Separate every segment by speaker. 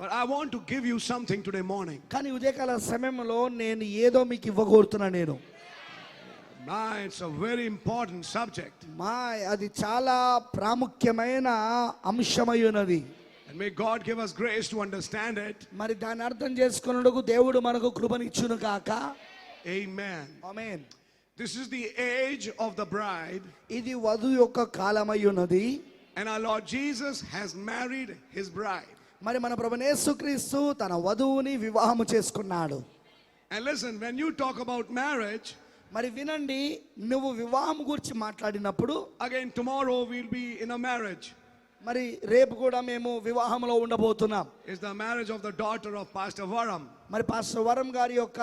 Speaker 1: But I want to give you something today morning.
Speaker 2: కానీ ఉదయకాల సమయంలో నేను ఏదో మీకు ఇవ్వగోరుతున్నా నేను
Speaker 1: My, it's a very important subject.
Speaker 2: మా అది చాలా ప్రాముఖ్యమైన అంశమై ఉన్నది
Speaker 1: And may God give us grace to understand it.
Speaker 2: మరి దాన్ని అర్థం చేసుకున్నకు దేవుడు మనకు కృపనిచ్చును కాక
Speaker 1: Amen.
Speaker 2: Amen
Speaker 1: This is the age of the bride,
Speaker 2: ఇది వధు యొక్క కాలమై ఉన్నది
Speaker 1: and our Lord Jesus has married his bride.
Speaker 2: మరి మన ప్రభునేసుక్రీస్తు తన వధువుని వివాహము చేసుకున్నాడు
Speaker 1: And listen, when you talk about marriage,
Speaker 2: మరి వినండి నువ్వు వివాహం గురించి మాట్లాడినప్పుడు
Speaker 1: again, tomorrow we'll be in a marriage.
Speaker 2: మరి రేపు కూడా మేము వివాహంలో ఉండబోతున్నాం
Speaker 1: It's the marriage of the daughter of Pastor Varam.
Speaker 2: మరి పాస్టర్ వరం గారి యొక్క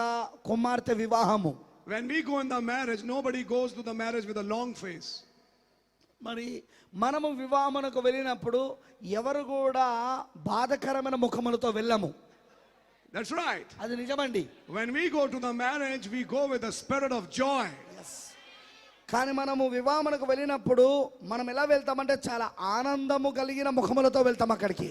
Speaker 2: కుమార్తె వివాహము
Speaker 1: When we go in the marriage, nobody goes to the marriage with a long face.
Speaker 2: మరి మనము వివాహమునకు వెళ్ళినప్పుడు ఎవరు కూడా బాధకరమైన ముఖములతో వెళ్ళము
Speaker 1: That's right.
Speaker 2: అది నిజమండి
Speaker 1: When we go to the marriage, we go with a spirit of joy.
Speaker 2: కానీ మనము వివాహమునకు వెళ్ళినప్పుడు మనం ఎలా వెళ్తామంటే చాలా ఆనందము కలిగిన ముఖములతో వెళ్తాం అక్కడికి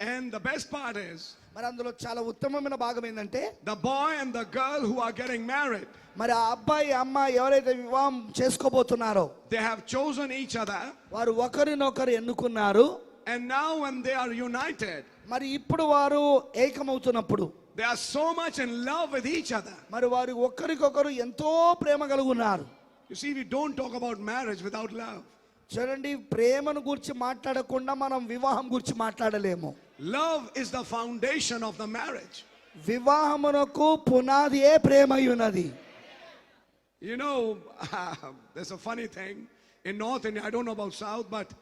Speaker 1: And the best part is,
Speaker 2: మరి అందులో చాలా ఉత్తమమైన భాగం ఏంటంటే
Speaker 1: the boy and the girl who are getting married
Speaker 2: మరి ఆ అబ్బాయి అమ్మాయి ఎవరైతే వివాహం చేసుకోబోతున్నారో
Speaker 1: they have chosen each other
Speaker 2: వారు ఒకరినొకరు ఎన్నుకున్నారు.
Speaker 1: And now when they are united
Speaker 2: మరి ఇప్పుడు వారు ఏకమవుతున్నప్పుడు
Speaker 1: they are so much in love with each other
Speaker 2: మరి వారు ఒకరికొకరు ఎంతో ప్రేమ కలిగి ఉన్నారు
Speaker 1: you see we don't talk about marriage without love
Speaker 2: చూడండి ప్రేమను గురించి మాట్లాడకుండా మనం వివాహం గురించి మాట్లాడలేము.
Speaker 1: Love is the foundation of the marriage
Speaker 2: వివాహమునకు పునాది ఏ ప్రేమయున్నది?
Speaker 1: You know this a funny thing in north India I don't know about south but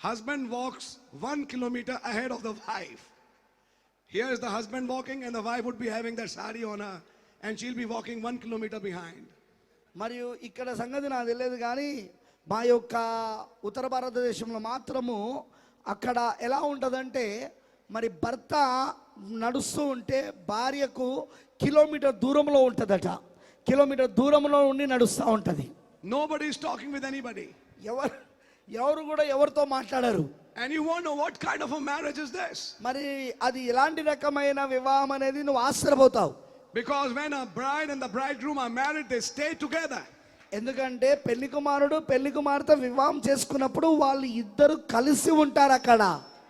Speaker 1: husband walks one kilometer ahead of the wife here is the husband walking and the wife would be having that sari on and she'll be walking one kilometer behind
Speaker 2: మరియు ఇక్కడ సంగతి నాకు తెలియదు కానీ మా యొక్క ఉత్తర భారతదేశంలో మాత్రము అక్కడ ఎలా ఉంటుందంటే మరి భర్త నడుస్తూ ఉంటే భార్యకు కిలోమీటర్ దూరంలో ఉంటుందట కిలోమీటర్ దూరంలో ఉండి నడుస్తూ ఉంటుంది
Speaker 1: Nobody is talking with anybody.
Speaker 2: ఎవరు ఎవరు కూడా ఎవరితో మాట్లాడరు
Speaker 1: And you want to know what kind of a marriage is this?
Speaker 2: మరి అది ఎలాంటి రకమైన వివాహం అనేది నువ్వు ఆశ్చర్యపోతావు
Speaker 1: Because when a bride and the bridegroom are married, they stay together.
Speaker 2: ఎందుకంటే పెళ్ళి కుమారుడు పెళ్ళి కుమార్తె వివాహం చేసుకున్నప్పుడు వాళ్ళు ఇద్దరు కలిసి ఉంటారు అక్కడ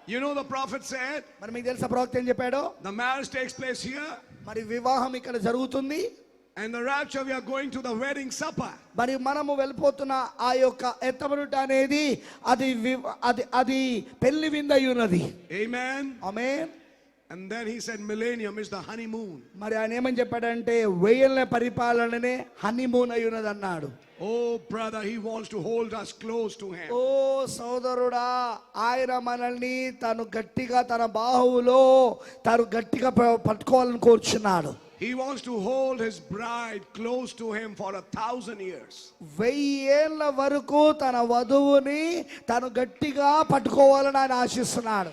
Speaker 1: You know, the prophet said,
Speaker 2: మరి మీకు తెలుసా ప్రవక్త ఏం చెప్పాడో
Speaker 1: the marriage takes place here,
Speaker 2: మరి వివాహం ఇక్కడ జరుగుతుంది
Speaker 1: and the rapture, we are going to the wedding supper.
Speaker 2: మరి మనము వెళ్ళిపోతున్న ఆ యొక్క ఎత్తబడుట అనేది అది అది అది పెళ్ళి విందై ఉన్నది
Speaker 1: Amen. And then he said, millennium is the honeymoon.
Speaker 2: మరి ఆయన ఏమని చెప్పాడంటే వెయ్యేళ్ళ పరిపాలననే హనీమూన్ అయి ఉన్నది అన్నాడు
Speaker 1: Oh, brother, he wants to hold us close to him.
Speaker 2: ఓ సోదరుడా ఆయన మనల్ని తను గట్టిగా తన బాహువులో తను గట్టిగా పట్టుకోవాలని కోరుచున్నాడు
Speaker 1: He wants to hold his bride close to him for a thousand years.
Speaker 2: వెయ్యేళ్ళ వరకు తన వధువుని తను గట్టిగా పట్టుకోవాలని ఆయన ఆశిస్తున్నాడు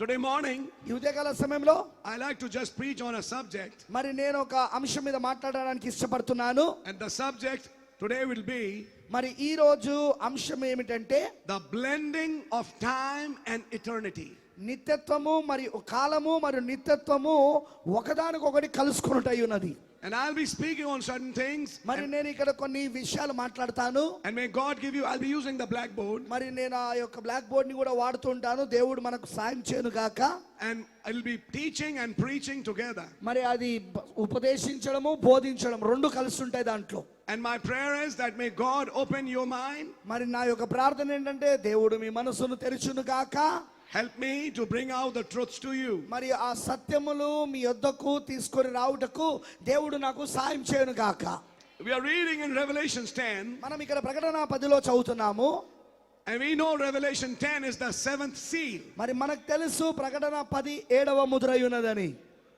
Speaker 1: టుడే మార్నింగ్
Speaker 2: ఈ ఉదయకాల సమయంలో
Speaker 1: I like to just preach on a subject
Speaker 2: మరి నేను ఒక అంశం మీద మాట్లాడడానికి ఇష్టపడుతున్నాను.
Speaker 1: And the subject today will be
Speaker 2: మరి ఈ రోజు అంశం ఏమిటంటే
Speaker 1: the blending of time and eternity
Speaker 2: నిత్యత్వము మరియు కాలము మరియు నిత్యత్వము ఒకదానికొకటి కలుసుకుంటాయి ఉన్నది.
Speaker 1: And I'll be speaking on certain things,
Speaker 2: మరి నేను ఇక్కడ కొన్ని విషయాలు మాట్లాడతాను
Speaker 1: and may God give you, I'll be using the blackboard,
Speaker 2: మరి నేను ఆ యొక్క బ్లాక్ బోర్డ్ ని కూడా వాడుతుంటాను దేవుడు మనకు సాయం చేయను గాక
Speaker 1: and I'll be teaching and preaching together.
Speaker 2: మరి అది బ- ఉపదేశించడము బోధించడం రెండు కలిసి ఉంటాయి దాంట్లో
Speaker 1: And my prayer is that may God open your mind,
Speaker 2: మరి నా యొక్క ప్రార్థన ఏంటంటే దేవుడు మీ మనసును తెరుచును గాక
Speaker 1: help me to bring out the truths to you.
Speaker 2: మరి ఆ సత్యములు మీ యొద్దకు తీసుకొని రావుటకు దేవుడు నాకు సాయం చేయను గాక
Speaker 1: We are reading in Revelations 10,
Speaker 2: మనం ఇక్కడ ప్రకటన పదిలో చదువుతున్నాము
Speaker 1: and we know Revelation 10 is the seventh seal.
Speaker 2: మరి మనకు తెలుసు ప్రకటన పది ఏడవ ముద్రై ఉన్నదని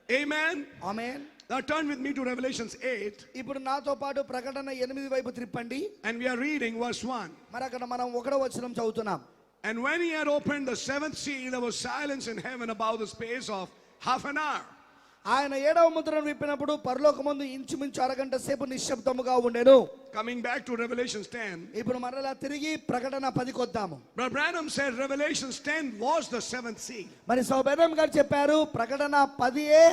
Speaker 1: Amen.
Speaker 2: ఆమె
Speaker 1: Now turn with me to Revelations 8,
Speaker 2: ఇప్పుడు నాతో పాటు ప్రకటన ఎనిమిది వైపు త్రిప్పండి
Speaker 1: and we are reading verse 1.
Speaker 2: మరి అక్కడ మనం ఒకటో వచనం చదువుతున్నాం
Speaker 1: And when he had opened the seventh seal, there was silence in heaven about the space of half an hour.
Speaker 2: ఆయన ఏడవ ముద్రను విప్పినప్పుడు పరలోకమందు ఇంచుమించు అరగంట సేపు నిశ్శబ్దముగా ఉండెను
Speaker 1: Coming back to Revelations 10,
Speaker 2: ఇప్పుడు మరలా తిరిగి ప్రకటన పదికి వద్దాము
Speaker 1: Brother Branham said Revelations 10 was the seventh seal,
Speaker 2: మరి సౌబేదం గారు చెప్పారు ప్రకటన పదియే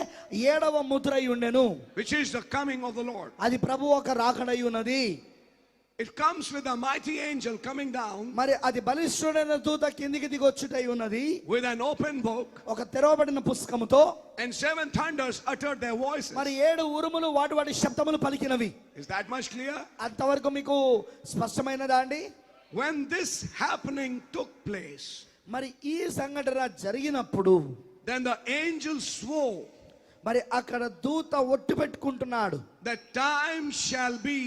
Speaker 2: ఏడవ ముద్ర అయి ఉండెను
Speaker 1: which is the coming of the Lord.
Speaker 2: అది ప్రభు ఒక రాకడై ఉన్నది
Speaker 1: It comes with a mighty angel coming down
Speaker 2: మరి అది బలిష్ఠుడైన దూత కిందికి దిగొచ్చుటై ఉన్నది
Speaker 1: with an open book,
Speaker 2: ఒక తెరవబడిన పుస్తకముతో
Speaker 1: and seven thunders uttered their voices.
Speaker 2: మరి ఏడు ఉరుములు వాటి వాటి శబ్దములు పలికినవి
Speaker 1: Is that much clear?
Speaker 2: అంతవరకు మీకు స్పష్టమైనదా అండి
Speaker 1: When this happening took place,
Speaker 2: మరి ఈ సంఘటన జరిగినప్పుడు
Speaker 1: then the angel swore
Speaker 2: మరి అక్కడ దూత ఒట్టు పెట్టుకుంటున్నాడు
Speaker 1: that time shall be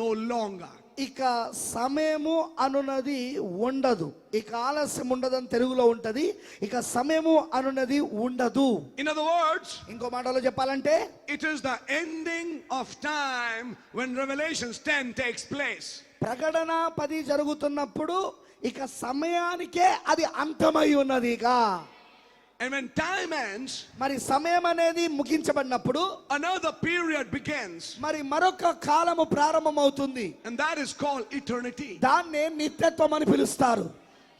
Speaker 1: no longer.
Speaker 2: ఇక సమయము అనున్నది ఉండదు. ఇక ఆలస్యం ఉండదని తెలుగులో ఉంటది. ఇక సమయము అనున్నది ఉండదు.
Speaker 1: In other words,
Speaker 2: ఇంకో మాటలో చెప్పాలంటే
Speaker 1: it is the ending of time when Revelations 10 takes place.
Speaker 2: ప్రకటన పది జరుగుతున్నప్పుడు ఇక సమయానికే అది అంతమై ఉన్నది ఇక.
Speaker 1: And when టైమ్ ఎండ్స్
Speaker 2: మరి సమయం అనేది ముగించబడినప్పుడు
Speaker 1: another పీరియడ్ begins.
Speaker 2: మరి మరొక కాలము ప్రారంభమవుతుంది.
Speaker 1: And that is called eternity.
Speaker 2: దాన్నే నిత్యత్వం అని పిలుస్తారు.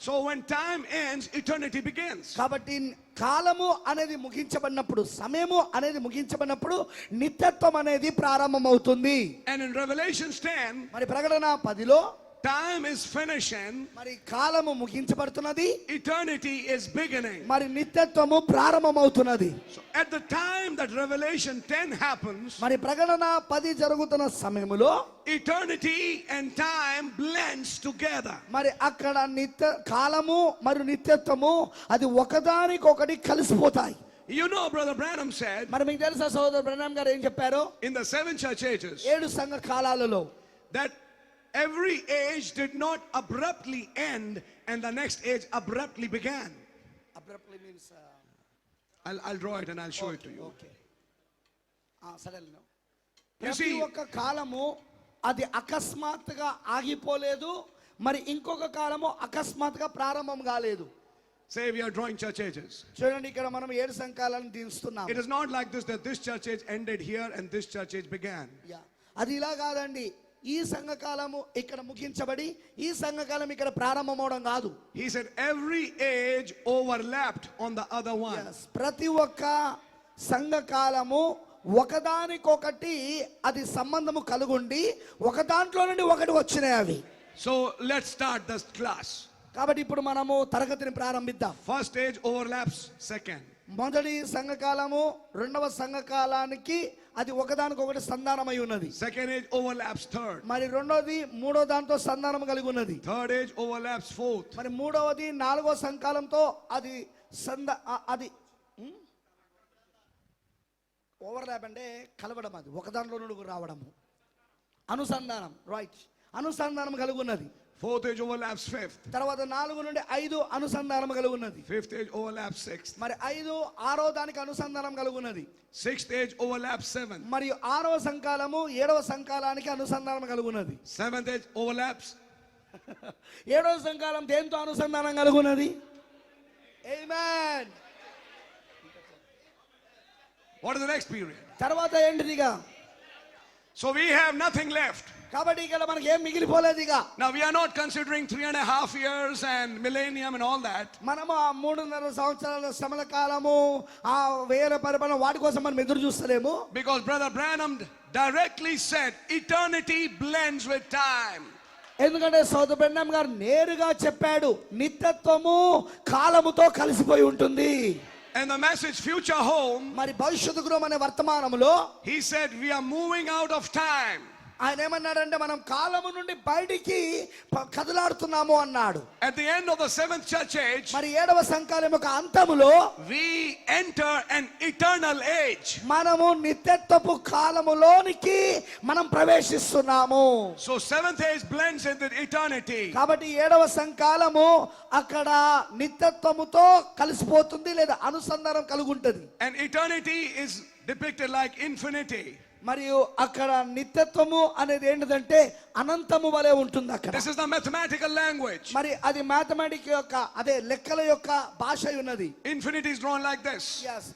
Speaker 1: So when time ends eternity begins.
Speaker 2: కాబట్టి కాలము అనేది ముగించబడినప్పుడు సమయము అనేది ముగించబడినప్పుడు నిత్యత్వం అనేది ప్రారంభమవుతుంది.
Speaker 1: అండ్ in రెవల్యూషన్ 10,
Speaker 2: మరి ప్రకటన 10లో
Speaker 1: టైమ్ ఇస్ ఫినిషింగ్
Speaker 2: మరి కాలము ముగించబడుతున్నది.
Speaker 1: ఇటర్నిటీ ఇస్ బిగినింగ్
Speaker 2: మరి నిత్యత్వము ప్రారంభమవుతున్నది.
Speaker 1: At the time that revelation 10 happens
Speaker 2: మరి ప్రకటన 10 జరుగుతున్న సమయములో
Speaker 1: eternity and time blends together
Speaker 2: మరి అక్కడ నిత్య కాలము మరి నిత్యత్వము అది ఒకదానికొకటి కలిసిపోతాయి.
Speaker 1: You know, Brother Branham said,
Speaker 2: మరి మీకు తెలుసా సోదరు బ్రహ్నం గారు ఏం చెప్పారు?
Speaker 1: in the seven church ages,
Speaker 2: ఏడు సంఘ కాలాలలో,
Speaker 1: that every age did not abruptly end and the next age abruptly began. I'll, I'll draw it and I'll show it to you.
Speaker 2: Okay సడన్గా
Speaker 1: You
Speaker 2: ప్రతి ఒక్క కాలము అది అకస్మాత్తుగా ఆగిపోలేదు మరి ఇంకొక కాలము అకస్మాత్తుగా ప్రారంభం కాలేదు
Speaker 1: Say we are drawing church ages.
Speaker 2: చూడండి ఇక్కడ మనం ఏడు సంఘాలను దించుతున్నాం
Speaker 1: It is not like this that this church age ended here and this church age began.
Speaker 2: Yeah. అది ఇలా కాదండి ఈ సంఘకాలము ఇక్కడ ముగించబడి ఈ సంఘకాలం ఇక్కడ ప్రారంభమవడం కాదు
Speaker 1: said every age overlapped on the other one.
Speaker 2: Yes. ప్రతి ఒక్క సంఘకాలము ఒకదానికొకటి అది సంబంధము కలుగుండి ఒక దాంట్లో నుండి ఒకటి వచ్చినాయి అవి
Speaker 1: So let's start this class.
Speaker 2: కాబట్టి ఇప్పుడు మనము తరగతిని ప్రారంభిద్దాం
Speaker 1: First age overlaps second.
Speaker 2: మొదటి సంఘకాలము రెండవ సంఘకాలానికి అది ఒకదానికొకటి సంధానమై ఉన్నది.
Speaker 1: Second age overlaps third.
Speaker 2: మరి రెండోది మూడో దాంతో సంధానం కలిగి ఉన్నది.
Speaker 1: Third age overlaps fourth.
Speaker 2: మరి మూడవది నాలుగో సంకాలంతో అది సంద ఆ- అది ఓవర్లాప్ అంటే కలవడం అది ఒకదాంట్లో నుండి రావడము. అనుసంధానం రైట్ అనుసంధానం కలిగి ఉన్నది.
Speaker 1: Fourth age overlaps fifth
Speaker 2: తర్వాత నాలుగు నుండి ఐదు అనుసంధానం కలిగి ఉన్నది
Speaker 1: fifth age overlap six
Speaker 2: మరి ఐదు ఆరో దానికి అనుసంధానం కలిగి ఉన్నది
Speaker 1: sixth age overlap seven
Speaker 2: మరియు ఆరో సంకాలము ఏడవ సంకాలానికి అనుసంధానం కలిగి ఉన్నది
Speaker 1: సెవెంత్ ఏజ్ ఓవర్ ల్యాబ్స్
Speaker 2: ఏడవ సంకాలం దేంతో అనుసంధానం కలిగి ఉన్నది ఏమన్
Speaker 1: what is the next period
Speaker 2: తర్వాత ఏంటిదిగా?
Speaker 1: So we have nothing left.
Speaker 2: కాబట్టి ఇక్కడ మనకి ఏం మిగిలిపోలేదు ఇక
Speaker 1: Now we are not considering three and a half years and millennium and all that.
Speaker 2: మనము ఆ మూడున్నర సంవత్సరాల శ్రమల కాలము ఆ వేల పరిపాలన వాటి కోసం మనం ఎదురు చూస్తలేము
Speaker 1: Because Brother Branham directly said eternity blends with time.
Speaker 2: ఎందుకంటే సోదరు బ్రహ్మం గారు నేరుగా చెప్పాడు నిత్యత్వము కాలముతో కలిసిపోయి ఉంటుంది
Speaker 1: And the message future home,
Speaker 2: మరి భవిష్యత్తు గృహం అనే వర్తమానములో
Speaker 1: he said we are moving out of time.
Speaker 2: ఆయన ఏమన్నాడంటే మనం కాలము నుండి బయటికి కదలాడుతున్నాము అన్నాడు
Speaker 1: At the end of the seventh church age,
Speaker 2: మరి ఏడవ సంకాలం యొక్క అంతములో
Speaker 1: we enter an eternal age.
Speaker 2: మనము నిత్యత్వపు కాలములోనికి మనం ప్రవేశిస్తున్నాము
Speaker 1: So seventh age blends into eternity.
Speaker 2: కాబట్టి ఏడవ సంకాలము అక్కడ నిత్యత్వముతో కలిసిపోతుంది లేదా అనుసంధానం కలిగి ఉంటుంది
Speaker 1: And eternity is depicted like infinity.
Speaker 2: మరియు అక్కడ నిత్యత్వము అనేది ఏంటిదంటే అనంతము వలె ఉంటుంది అక్కడ
Speaker 1: This is the mathematical language.
Speaker 2: మరి అది మ్యాథమెటిక్ యొక్క అదే లెక్కల యొక్క భాష ఉన్నది
Speaker 1: Infinity is drawn like this.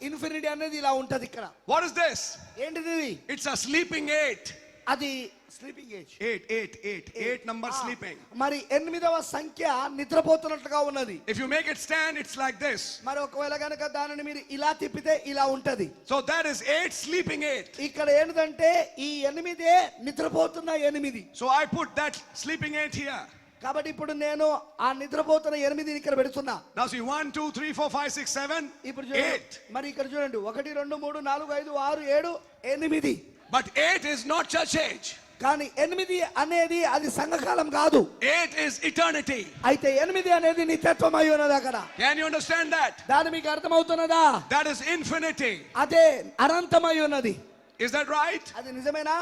Speaker 2: Infinity అనేది ఇలా ఉంటది ఇక్కడ
Speaker 1: What is this?
Speaker 2: ఏంటిది?
Speaker 1: It's a sleeping eight.
Speaker 2: అది sleeping age
Speaker 1: eight eight eight eight number sleeping
Speaker 2: మరి ఎనిమిదవ సంఖ్య నిద్రపోతున్నట్లుగా ఉన్నది.
Speaker 1: If you make it stand it's like this
Speaker 2: మరి ఒకవేళ గనక దానిని మీరు ఇలా తిప్పితే ఇలా ఉంటది.
Speaker 1: So that is eight sleeping eight
Speaker 2: ఇక్కడ ఏంటంటే ఈ ఎనిమిదే నిద్రపోతున్న ఎనిమిది.
Speaker 1: So I put that sleeping eight here
Speaker 2: కాబట్టి ఇప్పుడు నేను ఆ నిద్రపోతున్న ఎనిమిది ఇక్కడ పెడుతున్నా.
Speaker 1: Now see one two three four five six seven
Speaker 2: ఇప్పుడు చూడండి. మరి ఇక్కడ చూడండి. 1 2 3 4 5 6 7 8
Speaker 1: But eight is not church age.
Speaker 2: కానీ ఎనిమిది అనేది అది సంఘకాలం కాదు
Speaker 1: Eight is eternity.
Speaker 2: అయితే ఎనిమిది అనేది నిత్యత్వం అయి ఉన్నది అక్కడ
Speaker 1: Can you understand that?
Speaker 2: దాని మీకు అర్థమవుతున్నదా
Speaker 1: That is infinity.
Speaker 2: అదే అనంతమై ఉన్నది
Speaker 1: Is that right?
Speaker 2: అది నిజమేనా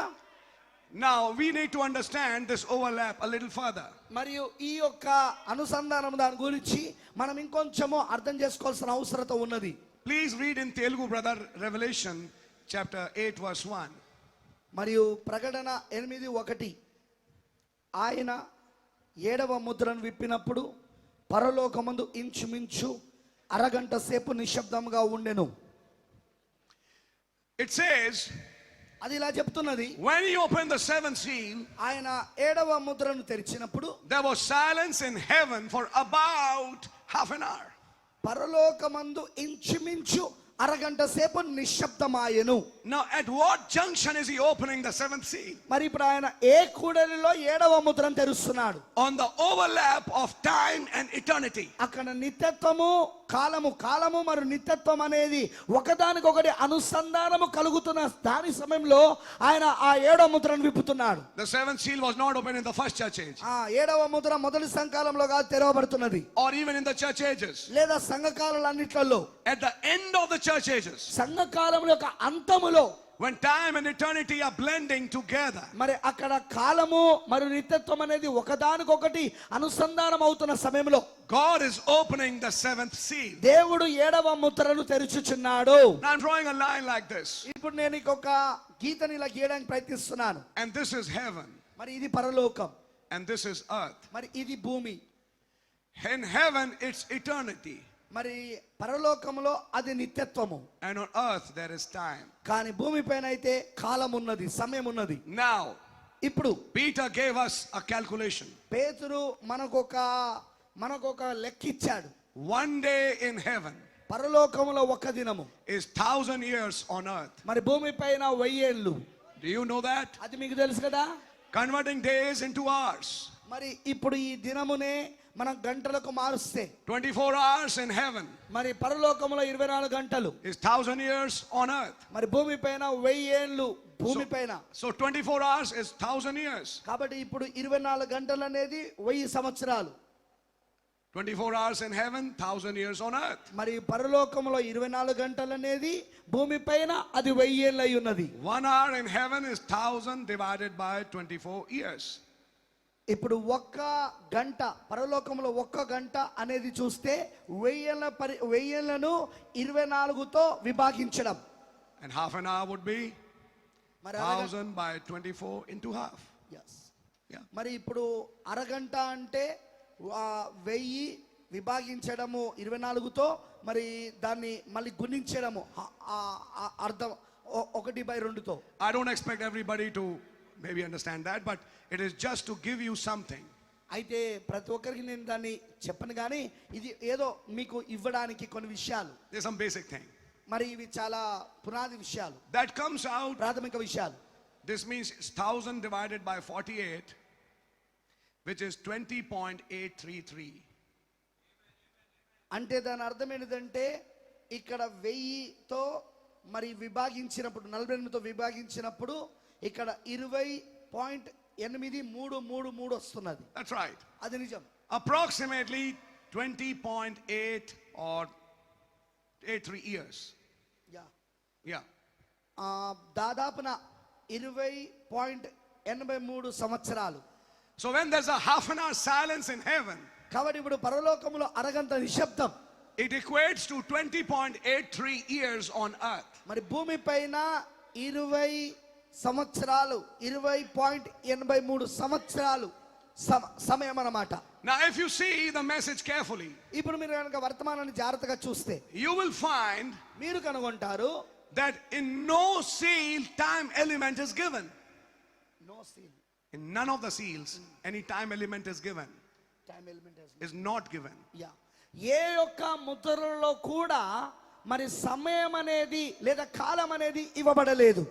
Speaker 1: Now we need to understand this overlap a little further.
Speaker 2: మరియు ఈ యొక్క అనుసంధానం దాని గురించి మనం ఇంకొంచెము అర్థం చేసుకోవాల్సిన అవసరత ఉన్నది
Speaker 1: Please read in Telugu, brother, Revelation chapter 8, verse 1.
Speaker 2: మరియు ప్రకటన ఎనిమిది ఒకటి. ఆయన ఏడవ ముద్రను విప్పినప్పుడు పరలోకమందు ఇంచుమించు అరగంట సేపు నిశ్శబ్దంగా ఉండెను.
Speaker 1: It says,
Speaker 2: అది ఇలా చెప్తున్నది.
Speaker 1: When he opened the seventh seal,
Speaker 2: ఆయన ఏడవ ముద్రను తెరిచినప్పుడు
Speaker 1: there was silence in heaven for about half an hour.
Speaker 2: పరలోకమందు ఇంచుమించు అరగంట సేపు నిశ్శబ్దమాయెను.
Speaker 1: Now, at what junction is he opening the seventh seal?
Speaker 2: మరి ఇప్పుడు ఆయన ఏ కూడలిలో ఏడవ ముద్రను తెరుస్తున్నాడు
Speaker 1: On the overlap of time and eternity.
Speaker 2: అక్కడ నిత్యత్వము కాలము కాలము మరియు నిత్యత్వం అనేది ఒకదానికొకటి అనుసంధానము కలుగుతున్న దాని సమయంలో ఆయన ఆ ఏడవ ముద్రను విప్పుతున్నాడు
Speaker 1: The seventh seal was not opened in the first church age
Speaker 2: ఆ ఏడవ ముద్ర మొదటి సంకాలంలో కాదు తెరవబడుతున్నది
Speaker 1: or even in the church ages.
Speaker 2: లేదా సంఘకాలన్నిట్లలో
Speaker 1: At the end of the church ages,
Speaker 2: సంఘకాలం యొక్క అంతములో
Speaker 1: when time and eternity are blending together,
Speaker 2: మరి అక్కడ కాలము మరియు నిత్యత్వం అనేది ఒకదానికొకటి అనుసంధానం అవుతున్న సమయంలో
Speaker 1: God is opening the seventh seal.
Speaker 2: దేవుడు ఏడవ ముద్రను తెరుచుచున్నాడు
Speaker 1: Now I'm drawing a line like this,
Speaker 2: ఇప్పుడు నేను ఒక గీతని ఇలా గీయడానికి ప్రయత్నిస్తున్నాను
Speaker 1: and this is heaven,
Speaker 2: మరి ఇది పరలోకం
Speaker 1: and this is earth.
Speaker 2: మరి ఇది భూమి
Speaker 1: In heaven, it's eternity,
Speaker 2: మరి పరలోకములో అది నిత్యత్వము.
Speaker 1: And on earth there is time
Speaker 2: కానీ భూమి పైన అయితే కాలం ఉన్నది సమయం ఉన్నది
Speaker 1: నౌ
Speaker 2: ఇప్పుడు
Speaker 1: Peter gave us a calculation.
Speaker 2: పేతురు మనకు ఒక మనకు
Speaker 1: ఒక లెక్క ఇచ్చాడు వన్ డే ఇన్ హెవెన్
Speaker 2: పరలోకములో ఒక దినము.
Speaker 1: ఇస్ 1000 ఇయర్స్ ఆన్ ఎర్త్
Speaker 2: మరి భూమిపైన 1000 ఏళ్ళు.
Speaker 1: డు యు నో దట్
Speaker 2: అది మీకు తెలుసు కదా?
Speaker 1: కన్వర్టింగ్ డేస్ ఇంటూ అవర్స్
Speaker 2: మరి ఇప్పుడు ఈ దినమునే మనం గంటలకు మారుస్తే
Speaker 1: 24 hours in heaven
Speaker 2: మరి పరలోకములో ఇరవై నాలుగు గంటలు
Speaker 1: is thousand years on earth.
Speaker 2: మరి భూమి పైన వెయ్యేళ్ళు భూమి పైన
Speaker 1: So 24 hours is thousand years.
Speaker 2: కాబట్టి ఇప్పుడు ఇరవై నాలుగు గంటలు అనేది వెయ్యి సంవత్సరాలు
Speaker 1: 24 hours in heaven, thousand years on earth.
Speaker 2: మరి పరలోకములో ఇరవై నాలుగు గంటలు అనేది భూమి పైన అది వెయ్యేళ్ళు అయి ఉన్నది
Speaker 1: One hour in heaven is thousand divided by 24 years.
Speaker 2: ఇప్పుడు ఒక్క గంట పరలోకంలో ఒక్క గంట అనేది చూస్తే వెయ్యేళ్ళ పరి వెయ్యేళ్ళను ఇరవై నాలుగుతో విభాగించడం
Speaker 1: And half an hour would be
Speaker 2: మరి
Speaker 1: thousand by 24 into half.
Speaker 2: Yes.
Speaker 1: Yeah.
Speaker 2: మరి ఇప్పుడు అరగంట అంటే వెయ్యి విభాగించడము ఇరవై నాలుగుతో మరి దాన్ని మళ్ళీ గుణించడము అర్థం ఒకటి బై రెండుతో
Speaker 1: I don't expect everybody to maybe understand that, but it is just to give you something.
Speaker 2: అయితే ప్రతి ఒక్కరికి నేను దాన్ని చెప్పను కానీ ఇది ఏదో మీకు ఇవ్వడానికి కొన్ని విషయాలు
Speaker 1: There's some basic thing.
Speaker 2: మరి ఇవి చాలా పునాది విషయాలు
Speaker 1: That comes out,
Speaker 2: ప్రాథమిక విషయాలు
Speaker 1: this means it's 1000 divided by 48, which is 20.833.
Speaker 2: అంటే దాని అర్థం ఏంటంటే ఇక్కడ వెయ్యితో మరి విభాగించినప్పుడు నలభై ఎనిమిదితో విభాగించినప్పుడు ఇక్కడ ఇరవై పాయింట్ ఎనిమిది మూడు మూడు మూడు వస్తున్నది.
Speaker 1: రైట్
Speaker 2: అది నిజం.
Speaker 1: Approximately twenty point eight or eight three
Speaker 2: years
Speaker 1: yeah.
Speaker 2: Yeah దాదాపున ఇరవై పాయింట్ ఎనభై మూడు సంవత్సరాలు.
Speaker 1: So when there's half an hour silence in heaven
Speaker 2: కాబట్టి ఇప్పుడు పరలోకములో అరగంత నిశ్శబ్దం.
Speaker 1: It equates to twenty point eight three years on earth
Speaker 2: మరి భూమి పైన ఇరవై సంవత్సరాలు ఇరవై పాయింట్ ఎనభై మూడు సంవత్సరాలు సమ- సమయం అన్నమాట
Speaker 1: Now, if you see the message carefully,
Speaker 2: ఇప్పుడు మీరు కనుక వర్తమానాన్ని జాగ్రత్తగా చూస్తే
Speaker 1: you will find
Speaker 2: మీరు కనుగొంటారు
Speaker 1: that in no seal time element is given.
Speaker 2: No scene
Speaker 1: In none of the seals, any time element is given,
Speaker 2: time element
Speaker 1: is not given.
Speaker 2: Yeah ఏ యొక్క ముద్రలలో కూడా మరి సమయం అనేది లేదా కాలం అనేది ఇవ్వబడలేదు.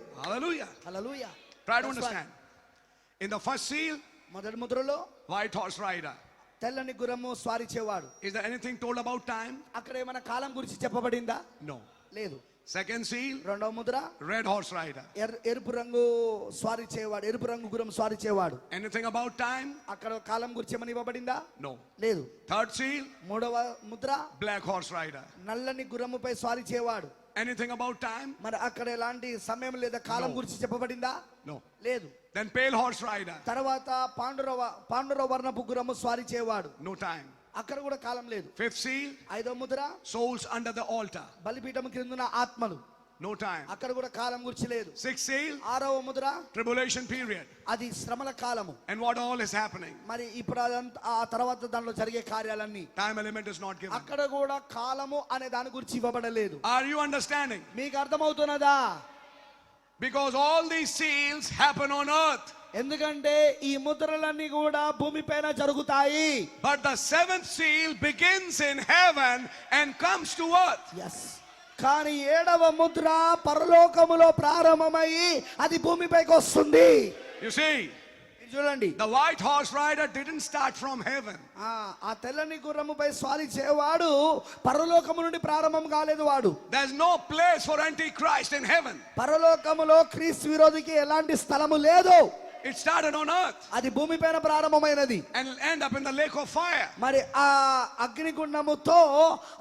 Speaker 1: ఇన్ ద ఫస్ట్ సీల్
Speaker 2: మొదటి ముద్రలో
Speaker 1: వైట్ హార్స్ రైడర్
Speaker 2: తెల్లని గురము స్వారిచేవాడు
Speaker 1: is the anything told about time
Speaker 2: అక్కడ ఏమైనా కాలం గురించి చెప్పబడిందా?
Speaker 1: నో
Speaker 2: లేదు.
Speaker 1: Second seal,
Speaker 2: రెండవ ముద్ర
Speaker 1: red horse rider.
Speaker 2: ఎర్- ఎరుపు రంగు స్వారీ చేయవాడు ఎరుపు రంగు గుర్రం స్వారీ చేయవాడు
Speaker 1: Anything about time?
Speaker 2: అక్కడ కాలం గురించి ఏమైనా ఇవ్వబడిందా
Speaker 1: No.
Speaker 2: లేదు
Speaker 1: Third seal,
Speaker 2: మూడవ ముద్ర
Speaker 1: black horse rider.
Speaker 2: నల్లని గుర్రముపై స్వారీ చేయవాడు
Speaker 1: Anything about time?
Speaker 2: మరి అక్కడ ఎలాంటి సమయం లేదా కాలం. గురించి చెప్పబడిందా
Speaker 1: No.
Speaker 2: లేదు
Speaker 1: Then pale horse rider.
Speaker 2: తర్వాత పాండురవ పాండురవ వర్ణపు గుర్రము స్వారీ చేయవాడు
Speaker 1: No time.
Speaker 2: అక్కడ కూడా కాలం లేదు
Speaker 1: Fifth seal,
Speaker 2: ఐదో Mudra
Speaker 1: souls under the altar.
Speaker 2: బలిపీఠం క్రిందున ఆత్మలు
Speaker 1: No time.
Speaker 2: అక్కడ కూడా కాలం గురించి లేదు
Speaker 1: Sixth seal,
Speaker 2: ఆరవ ముద్ర
Speaker 1: tribulation period.
Speaker 2: అది శ్రమల కాలము
Speaker 1: And what all is happening?
Speaker 2: మరి ఇప్పుడు అదంతా ఆ తర్వాత దానిలో జరిగే కార్యాలన్నీ
Speaker 1: Time element is not given.
Speaker 2: అక్కడ కూడా కాలము అనే దాని గురించి ఇవ్వబడలేదు
Speaker 1: Are you understanding?
Speaker 2: మీకు అర్థమవుతున్నదా
Speaker 1: Because all these seals happen on earth.
Speaker 2: ఎందుకంటే ఈ ముద్రలన్నీ కూడా భూమిపైన జరుగుతాయి
Speaker 1: But the seventh seal begins in heaven and comes to earth.
Speaker 2: Yes కానీ ఏడవ ముద్ర పరలోకములో ప్రారంభమయ్యి అది భూమిపైకి వస్తుంది
Speaker 1: You see,
Speaker 2: ఇది చూడండి
Speaker 1: the white horse rider didn't start from heaven.
Speaker 2: ఆ ఆ తెల్లని గుర్రముపై స్వారీ చేయవాడు పరలోకము నుండి ప్రారంభం కాలేదు వాడు
Speaker 1: There's no place for Antichrist in heaven.
Speaker 2: పరలోకములో క్రీస్తు విరోధికి ఎలాంటి స్థలము లేదు
Speaker 1: It started on earth
Speaker 2: అది భూమిపైన ప్రారంభమైనది
Speaker 1: and will end up in the lake of fire.
Speaker 2: మరి ఆ అగ్నిగుండముతో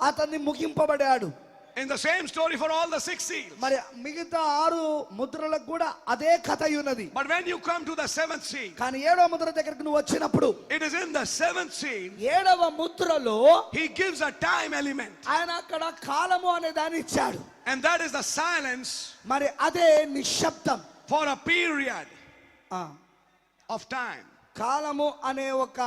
Speaker 2: అతన్ని ముగింపబడాడు
Speaker 1: In the same story for all the six seals.
Speaker 2: మరి మిగతా ఆరు ముద్రలకు కూడా అదే కథ ఉన్నది
Speaker 1: But when you come to the seventh seal,
Speaker 2: కానీ ఏడవ ముద్ర దగ్గరకు నువ్వు వచ్చినప్పుడు
Speaker 1: it is in the seventh seal,
Speaker 2: ఏడవ ముద్రలో
Speaker 1: he gives a time element.
Speaker 2: ఆయన అక్కడ కాలము అనే దాన్ని ఇచ్చాడు
Speaker 1: And that is the silence
Speaker 2: మరి అదే నిశ్శబ్దం
Speaker 1: for a period
Speaker 2: ఆ,
Speaker 1: of time.
Speaker 2: కాలము అనే ఒక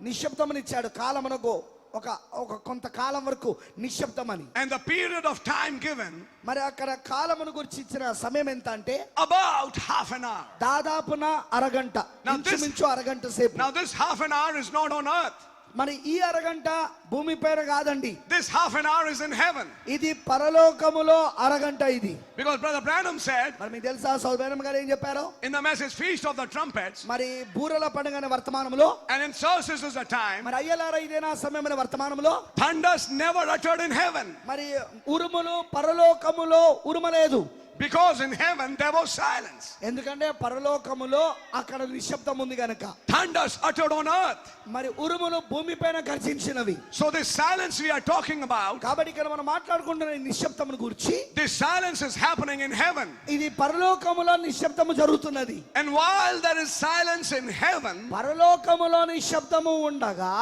Speaker 2: నిశ్శబ్దమని ఇచ్చాడు కాలమునకు ఒక ఒక కొంత కాలం వరకు నిశ్శబ్దమని.
Speaker 1: And the period of time given
Speaker 2: మరి అక్కడ కాలమును గురించి ఇచ్చిన సమయం ఎంత అంటే?
Speaker 1: అబౌట్ హాఫ్ అన్ అవర్
Speaker 2: దాదాపున అరగంట ఇంచుమించు అరగంట సేపు.
Speaker 1: Now this half an hour is not on earth
Speaker 2: మరి ఈ అరగంట భూమి పేరు కాదండి.
Speaker 1: This half an hour is in heaven
Speaker 2: ఇది పరలోకములో అరగంట ఇది.
Speaker 1: బికాజ్ బ్రదర్ బ్రాండమ్ సెడ్
Speaker 2: మరి మీ తెలుసా సోదరమ గారు ఏం చెప్పారో?
Speaker 1: In the message feast of the trumpets
Speaker 2: మరి బూరల పండుగ అనే వర్తమానములో.
Speaker 1: And in services is the time
Speaker 2: మరి అయ్యలార ఇదే నా సమయం అనే వర్తమానములో?
Speaker 1: Thunders never uttered in heaven
Speaker 2: మరి ఉరుములు పరలోకములో ఉరుమలేదు.
Speaker 1: Because in heaven there was silence.
Speaker 2: ఎందుకంటే పరలోకములో అక్కడ నిశ్శబ్దం ఉంది గనక
Speaker 1: Thunders uttered on earth.
Speaker 2: మరి ఉరుములు భూమిపైన గర్జించినవి
Speaker 1: So, this silence we are talking about,
Speaker 2: కాబట్టి ఇక్కడ మనం మాట్లాడుకుంటున్న ఈ నిశ్శబ్దమును గురించి
Speaker 1: this silence is happening in heaven.
Speaker 2: ఇది పరలోకములో నిశ్శబ్దము జరుగుతున్నది
Speaker 1: And while there is silence in heaven,
Speaker 2: పరలోకములో నిశ్శబ్దము ఉండగా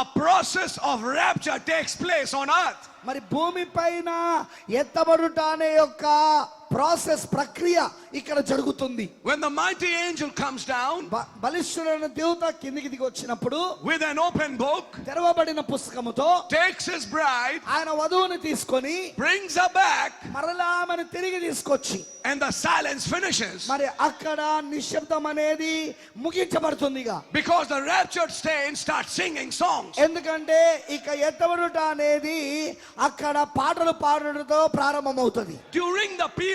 Speaker 1: a process of rapture takes place on earth.
Speaker 2: మరి భూమి పైన ఎత్తబడుట అనే యొక్క ప్రాసెస్ ప్రక్రియ ఇక్కడ జరుగుతుంది
Speaker 1: When the mighty angel comes down
Speaker 2: బ- బలిష్ఠుడైన దేవత కిందికి దిగి వచ్చినప్పుడు
Speaker 1: with an open book,
Speaker 2: తెరవబడిన పుస్తకముతో
Speaker 1: takes his bride,
Speaker 2: ఆయన వధువుని తీసుకొని
Speaker 1: brings her back,
Speaker 2: మరలా ఆమెను తిరిగి తీసుకొచ్చి
Speaker 1: and the silence finishes.
Speaker 2: మరి అక్కడ నిశ్శబ్దం అనేది ముగించబడుతుంది ఇక
Speaker 1: Because the raptured saints start singing songs.
Speaker 2: ఎందుకంటే ఇక ఎత్తబడుట అనేది అక్కడ పాటలు పాడటంతో ప్రారంభమవుతుంది
Speaker 1: During the period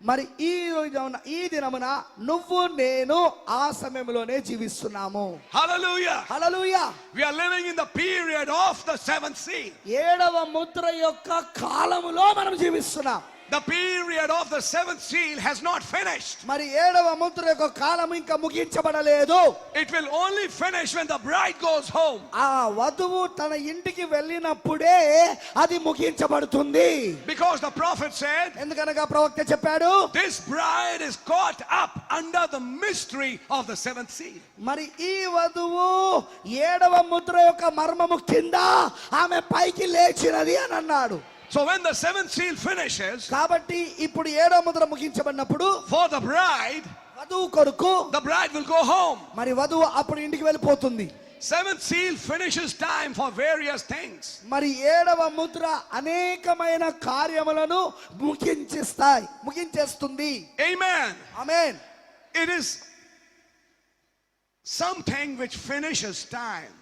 Speaker 2: మరి ఈ రోజున ఈ దినమున నువ్వు నేను ఆ సమయంలోనే జీవిస్తున్నాము. హల్లెలూయా
Speaker 1: period of the seventh seal.
Speaker 2: ఏడవ ముద్ర యొక్క కాలములో మనం జీవిస్తున్నాం
Speaker 1: the period of the seventh seal has not finished.
Speaker 2: మరి ఏడవ ముద్ర యొక్క కాలం ఇంకా ముగించబడలేదు
Speaker 1: It will only finish when the bride goes home.
Speaker 2: ఆ వధువు తన ఇంటికి వెళ్ళినప్పుడే అది ముగించబడుతుంది
Speaker 1: Because the prophet said,
Speaker 2: ఎందుకనగా ప్రవక్త చెప్పాడు
Speaker 1: This bride is caught up under the mystery of the seventh seal.
Speaker 2: మరి ఈ వధువు ఏడవ ముద్ర యొక్క మర్మము కింద ఆమె పైకి లేచినది అని అన్నాడు
Speaker 1: So when the seventh seal finishes,
Speaker 2: కాబట్టి ఇప్పుడు ఏడవ ముద్ర ముగించబడినప్పుడు
Speaker 1: for the bride,
Speaker 2: వధువు కొరకు
Speaker 1: the bride will go home.
Speaker 2: మరి వధువు అప్పుడు ఇంటికి వెళ్ళిపోతుంది
Speaker 1: Seventh seal finishes time for various things.
Speaker 2: మరి ఏడవ ముద్ర అనేకమైన కార్యములను ముగించిస్తాయి ముగించేస్తుంది
Speaker 1: Amen.
Speaker 2: Amen
Speaker 1: It is something which finishes time.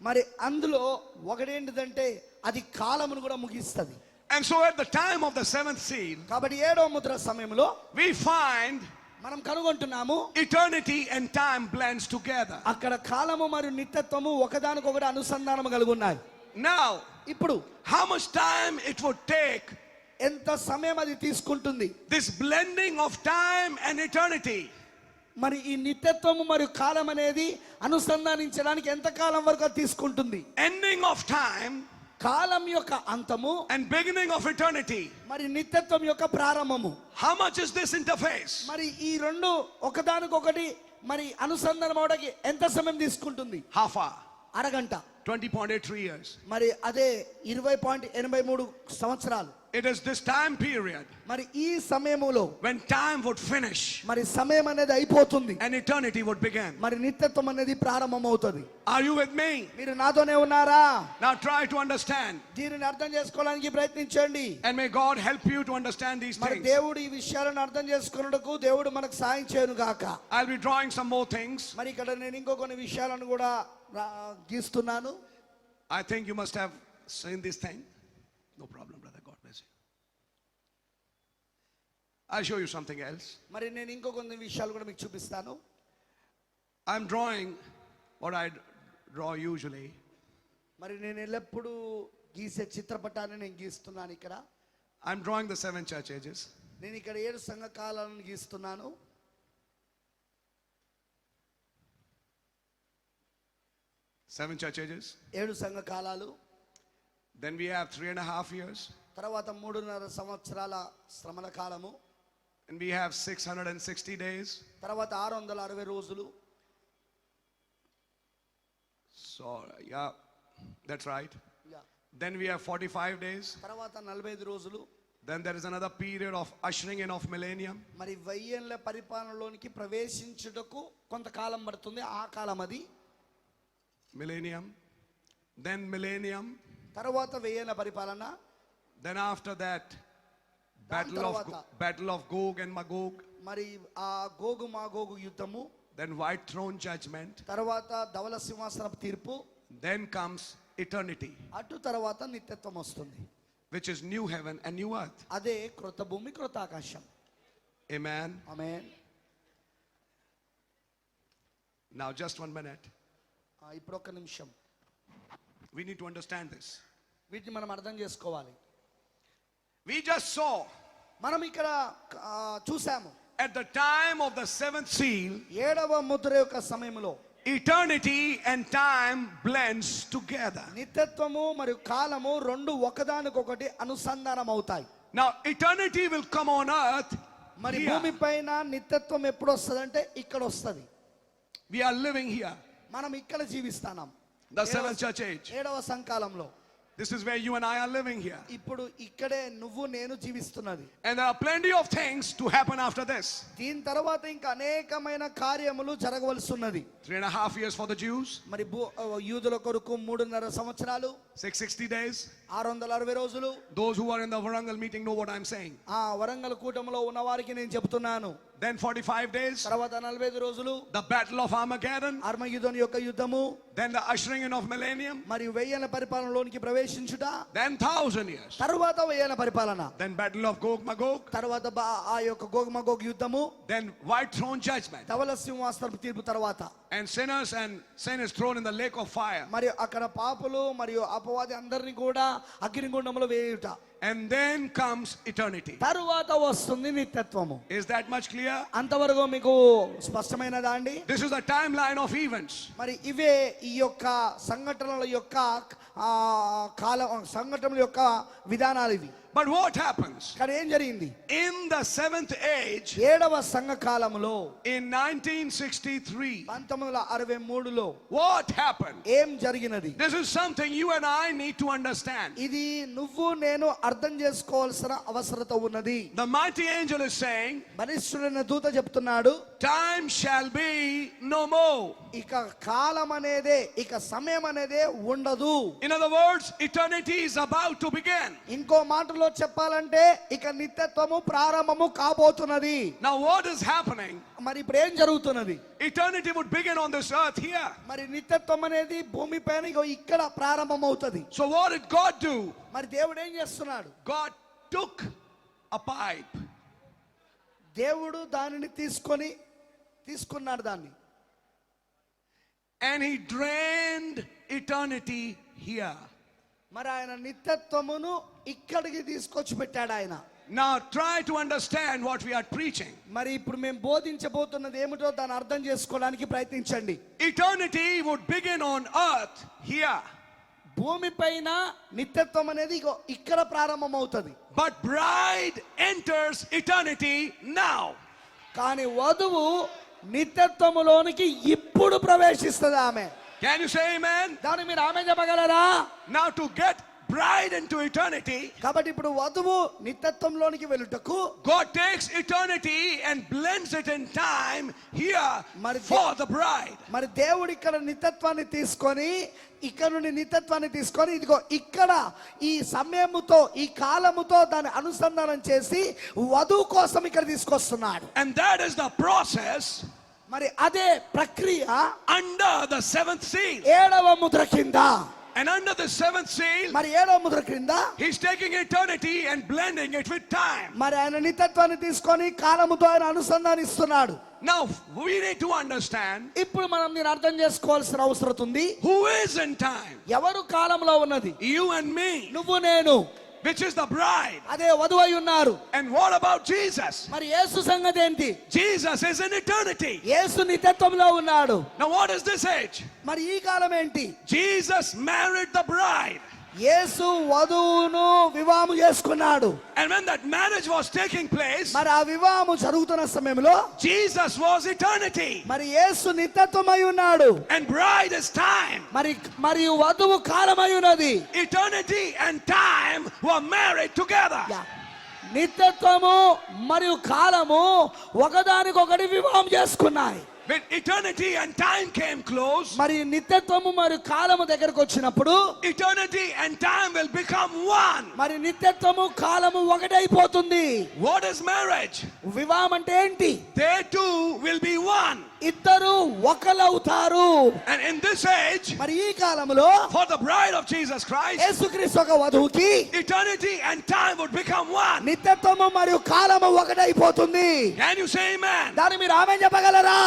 Speaker 2: మరి అందులో ఒకటేంటిదంటే అది కాలమును కూడా ముగిస్తుంది
Speaker 1: And so at the time of the seventh seal,
Speaker 2: కాబట్టి ఏడవ ముద్ర సమయంలో
Speaker 1: we find
Speaker 2: మనం కనుగొంటున్నాము
Speaker 1: eternity and time blends together.
Speaker 2: అక్కడ కాలము మరియు నిత్యత్వము ఒకదానికొకటి అనుసంధానం కలిగి ఉన్నాయి
Speaker 1: Now,
Speaker 2: ఇప్పుడు
Speaker 1: how much time it would take
Speaker 2: ఎంత సమయం అది తీసుకుంటుంది
Speaker 1: this blending of time and eternity
Speaker 2: మరి ఈ నిత్యత్వము మరియు కాలం అనేది అనుసంధానించడానికి ఎంత కాలం వరకు తీసుకుంటుంది
Speaker 1: ending of time
Speaker 2: కాలం యొక్క అంతము
Speaker 1: and beginning of eternity.
Speaker 2: మరి నిత్యత్వం యొక్క ప్రారంభము
Speaker 1: How much is this interface?
Speaker 2: మరి ఈ రెండు ఒకదానికొకటి మరి అనుసంధానం అవడానికి ఎంత సమయం తీసుకుంటుంది
Speaker 1: How far?
Speaker 2: అరగంట
Speaker 1: 20.83 years.
Speaker 2: మరి అదే ఇరవై పాయింట్ ఎనభై మూడు సంవత్సరాలు
Speaker 1: It is this time period
Speaker 2: మరి ఈ సమయములో
Speaker 1: when time would finish
Speaker 2: మరి సమయం అనేది అయిపోతుంది
Speaker 1: and eternity would begin.
Speaker 2: మరి నిత్యత్వం అనేది ప్రారంభమవుతుంది
Speaker 1: Are you with me?
Speaker 2: మీరు నాతోనే ఉన్నారా
Speaker 1: Now try to understand.
Speaker 2: దీనిని అర్థం చేసుకోవడానికి ప్రయత్నించండి
Speaker 1: And may God help you to understand these
Speaker 2: మరి
Speaker 1: things.
Speaker 2: దేవుడు ఈ విషయాలను అర్థం చేసుకున్నట్టుకు దేవుడు మనకు సాయం చేయను గాక
Speaker 1: I'll be drawing some more things.
Speaker 2: మరి ఇక్కడ నేను ఇంకో కొన్ని విషయాలను కూడా రా- గీస్తున్నాను
Speaker 1: I think you must have seen this thing. No problem, I'll show you something else.
Speaker 2: మరి నేను ఇంకో కొన్ని విషయాలు కూడా మీకు చూపిస్తాను
Speaker 1: I'm drawing what I draw usually.
Speaker 2: మరి నేను ఎల్లప్పుడూ గీసే చిత్రపటాన్ని నేను గీస్తున్నాను ఇక్కడ
Speaker 1: drawing the seven church ages.
Speaker 2: నేను ఇక్కడ ఏడు సంఘకాలను గీస్తున్నాను
Speaker 1: Seven church ages.
Speaker 2: ఏడు సంఘకాలాలు
Speaker 1: Then we have three and a half years.
Speaker 2: తర్వాత మూడున్నర సంవత్సరాల శ్రమల కాలము
Speaker 1: And we have 660 days.
Speaker 2: తర్వాత ఆరు వందల అరవై రోజులు
Speaker 1: So, yeah, that's right. Then we have 45 days.
Speaker 2: తర్వాత నలభై ఐదు రోజులు
Speaker 1: Then there is another period of ushering in of millennium.
Speaker 2: మరి వెయ్యేళ్ళ పరిపాలనలోనికి ప్రవేశించుటకు కొంతకాలం పడుతుంది ఆ కాలం అది
Speaker 1: Millennium. Then millennium.
Speaker 2: తర్వాత వెయ్యేళ్ళ పరిపాలన
Speaker 1: Then after that, battle of,
Speaker 2: తర్వాత.
Speaker 1: battle of Gog and Magog.
Speaker 2: మరి ఆ గోగు మా గోగు యుద్ధము
Speaker 1: Then white throne judgment.
Speaker 2: తర్వాత ధవల సింహాసనపు తీర్పు
Speaker 1: Then comes eternity,
Speaker 2: అటు తర్వాత నిత్యత్వం వస్తుంది
Speaker 1: which is new heaven and new earth.
Speaker 2: అదే క్రొత్త భూమి క్రొత్త ఆకాశం
Speaker 1: Amen.
Speaker 2: ఆమె
Speaker 1: Now, just one minute.
Speaker 2: ఇప్పుడు ఒక్క నిమిషం
Speaker 1: We need to understand this.
Speaker 2: వీటిని మనం అర్థం చేసుకోవాలి
Speaker 1: We just saw
Speaker 2: మనం ఇక్కడ ఆ, చూసాము
Speaker 1: at the time of the seventh seal,
Speaker 2: ఏడవ ముద్ర యొక్క సమయంలో
Speaker 1: eternity and time blends together.
Speaker 2: నిత్యత్వము మరియు కాలము రెండు ఒకదానికొకటి అనుసంధానం అవుతాయి
Speaker 1: Now, eternity will come on earth.
Speaker 2: మరి
Speaker 1: here.
Speaker 2: భూమి పైన నిత్యత్వం ఎప్పుడు వస్తుందంటే ఇక్కడ వస్తుంది
Speaker 1: We are living here,
Speaker 2: మనం ఇక్కడ జీవిస్తాం
Speaker 1: the seventh church age.
Speaker 2: ఏడవ సంకాలంలో
Speaker 1: This is where you and I are living here.
Speaker 2: ఇప్పుడు ఇక్కడే నువ్వు నేను జీవిస్తున్నది
Speaker 1: And there are plenty of things to happen after this.
Speaker 2: దీని తర్వాత ఇంకా అనేకమైన కార్యములు జరగవలసి ఉన్నది
Speaker 1: Three and a half years for the Jews,
Speaker 2: మరి యూదుల కొరకు మూడున్నర సంవత్సరాలు
Speaker 1: 660 days.
Speaker 2: ఆరు వందల అరవై రోజులు
Speaker 1: Those who are in the Varangal meeting know what I'm saying.
Speaker 2: ఆ వరంగల్ కూటమిలో ఉన్న వారికి నేను చెబుతున్నాను
Speaker 1: Then 45 days,
Speaker 2: తర్వాత నలభై ఐదు రోజులు
Speaker 1: the battle of Armageddon.
Speaker 2: అర్మయుధం యొక్క యుద్ధము
Speaker 1: Then the ushering in of millennium.
Speaker 2: మరియు వెయ్యేల పరిపాలనలోనికి ప్రవేశించుట
Speaker 1: Then thousand years.
Speaker 2: తరువాత వెయ్యేల పరిపాలన
Speaker 1: Then battle of Gog Magog.
Speaker 2: తర్వాత బా- ఆ యొక్క గోగమగోగ్ యుద్ధము
Speaker 1: Then white throne judgment.
Speaker 2: ధవల సింహాసనం తీర్పు తర్వాత
Speaker 1: And sinners and sin is thrown in the lake of fire.
Speaker 2: మరియు అక్కడ పాపులు మరియు అపవాది అందరినీ కూడా అగ్నిగుండంలో వేయుట
Speaker 1: and then comes eternity.
Speaker 2: తరువాత వస్తుంది నిత్యత్వము
Speaker 1: Is that much clear?
Speaker 2: అంతవరకు మీకు స్పష్టమైనదా అండి
Speaker 1: This is the timeline of events.
Speaker 2: మరి ఇవే ఈ యొక్క సంఘటనల యొక్క కాల సంఘటనల యొక్క విధానాలు ఇవి
Speaker 1: బట్ వాట్ హ్యాపన్స్
Speaker 2: కానీ ఏం జరిగింది?
Speaker 1: ఇన్ ద సెవెంత్ ఏజ్
Speaker 2: ఏడవ సంఘ కాలంలో
Speaker 1: ఇన్ నైన్టీన్ సిక్స్టీ త్రీ
Speaker 2: పంతొమ్మిది వందల అరవై మూడు
Speaker 1: లో వాట్ హ్యాపన్
Speaker 2: ఏం జరిగినది?
Speaker 1: This is something you and I need to understand
Speaker 2: ఇది నువ్వు నేను అర్థం చేసుకోవాల్సిన అవసరత ఉన్నది.
Speaker 1: The mighty angel is saying
Speaker 2: బలిష్ఠుడైన దూత చెప్తున్నాడు
Speaker 1: time shawl be no more
Speaker 2: ఇక కాలం అనేదే ఇక సమయం అనేదే ఉండదు.
Speaker 1: In other words eternity is about to begin
Speaker 2: ఇంకో మాటలో విషయంలో చెప్పాలంటే ఇక నిత్యత్వము ప్రారంభము కాబోతున్నది.
Speaker 1: నా వాట్ ఇస్ హ్యాపెనింగ్
Speaker 2: మరి ఇప్పుడు ఏం జరుగుతున్నది?
Speaker 1: Eternity would begin on this earth here
Speaker 2: మరి నిత్యత్వం అనేది భూమి పైన ఇక్కడ ప్రారంభమవుతుంది.
Speaker 1: So what it God do
Speaker 2: మరి దేవుడు ఏం చేస్తున్నాడు?
Speaker 1: గాడ్ టుక్ అ పైప్
Speaker 2: దేవుడు దానిని తీసుకొని తీసుకున్నాడు దాన్ని.
Speaker 1: And he drained eternity here
Speaker 2: మరి ఆయన నిత్యత్వమును ఇక్కడికి తీసుకొచ్చి పెట్టాడు ఆయన.
Speaker 1: Try to understand what we are preaching.
Speaker 2: మరి ఇప్పుడు మేము బోధించబోతున్నది ఏమిటో దాన్ని అర్థం చేసుకోవడానికి ప్రయత్నించండి.
Speaker 1: Eternity would begin on earth here,
Speaker 2: భూమి పైన నిత్యత్వం అనేది ఇక్కడ ప్రారంభమవుతుంది.
Speaker 1: But bride enters eternity now.
Speaker 2: కానీ వధువు నిత్యత్వములోనికి ఇప్పుడు ప్రవేశిస్తుంది ఆమె.
Speaker 1: Can you say amen?
Speaker 2: దాన్ని మీరు ఆమె చెప్పగలరా
Speaker 1: Now, to get bride into eternity,
Speaker 2: కాబట్టి ఇప్పుడు వధువు నిత్యత్వంలోనికి వెళ్ళుటకు
Speaker 1: God takes eternity and blends it in time here
Speaker 2: మరి
Speaker 1: for the bride.
Speaker 2: మరి దేవుడు ఇక్కడ నిత్యత్వాన్ని తీసుకొని ఇక్కడ నుండి నిత్యత్వాన్ని తీసుకొని ఇదిగో ఇక్కడ ఈ సమయముతో ఈ కాలముతో దాన్ని అనుసంధానం చేసి వధువు కోసం ఇక్కడ తీసుకొస్తున్నాడు
Speaker 1: And that is the process
Speaker 2: మరి అదే ప్రక్రియ
Speaker 1: under the seventh seal.
Speaker 2: ఏడవ ముద్ర కింద
Speaker 1: And under the seventh seal,
Speaker 2: మరి ఏడవ ముద్ర క్రింద
Speaker 1: He's taking eternity and blending it with time.
Speaker 2: మరి ఆయన నిత్యత్వాన్ని తీసుకొని కాలముతో ఆయన అనుసంధానిస్తున్నాడు
Speaker 1: Now, we need to understand
Speaker 2: ఇప్పుడు మనం నేను అర్థం చేసుకోవాల్సిన అవసరం ఉంది
Speaker 1: who is in time.
Speaker 2: ఎవరు కాలంలో ఉన్నది
Speaker 1: You and me,
Speaker 2: నువ్వు నేను
Speaker 1: which is the bride.
Speaker 2: అదే వధువై ఉన్నారు
Speaker 1: And what about Jesus?
Speaker 2: మరి యేసు సంగతి ఏంటి
Speaker 1: Jesus is in eternity.
Speaker 2: యేసు నిత్యత్వంలో ఉన్నాడు
Speaker 1: Now, what is this age?
Speaker 2: మరి ఈ కాలం ఏంటి
Speaker 1: Jesus married the bride.
Speaker 2: యేసు వధువును వివాహము చేసుకున్నాడు
Speaker 1: And when that marriage was taking place,
Speaker 2: మరి ఆ వివాహము జరుగుతున్న సమయంలో
Speaker 1: Jesus was eternity.
Speaker 2: మరి యేసు నిత్యత్వమై ఉన్నాడు
Speaker 1: And bride is time.
Speaker 2: మరి మరియు వధువు కాలమై ఉన్నది
Speaker 1: Eternity and time were married together.
Speaker 2: Yeah. నిత్యత్వము మరియు కాలము ఒకదానికొకటి వివాహం చేసుకున్నాయి
Speaker 1: When eternity and time came close,
Speaker 2: మరి నిత్యత్వము మరియు కాలము దగ్గరకు వచ్చినప్పుడు
Speaker 1: eternity and time will become one.
Speaker 2: మరి నిత్యత్వము కాలము ఒకటైపోతుంది
Speaker 1: What is marriage?
Speaker 2: వివాహం అంటే ఏంటి
Speaker 1: They two will be one.
Speaker 2: ఇద్దరు ఒకలవుతారు
Speaker 1: And in this age,
Speaker 2: మరి ఈ కాలములో
Speaker 1: for the bride of Jesus Christ,
Speaker 2: యేసుక్రీస్తు ఒక వధువుకి
Speaker 1: eternity and time would become one.
Speaker 2: నిత్యత్వము మరియు కాలము ఒకటైపోతుంది
Speaker 1: Can you say amen?
Speaker 2: దాన్ని మీరు ఆమె చెప్పగలరా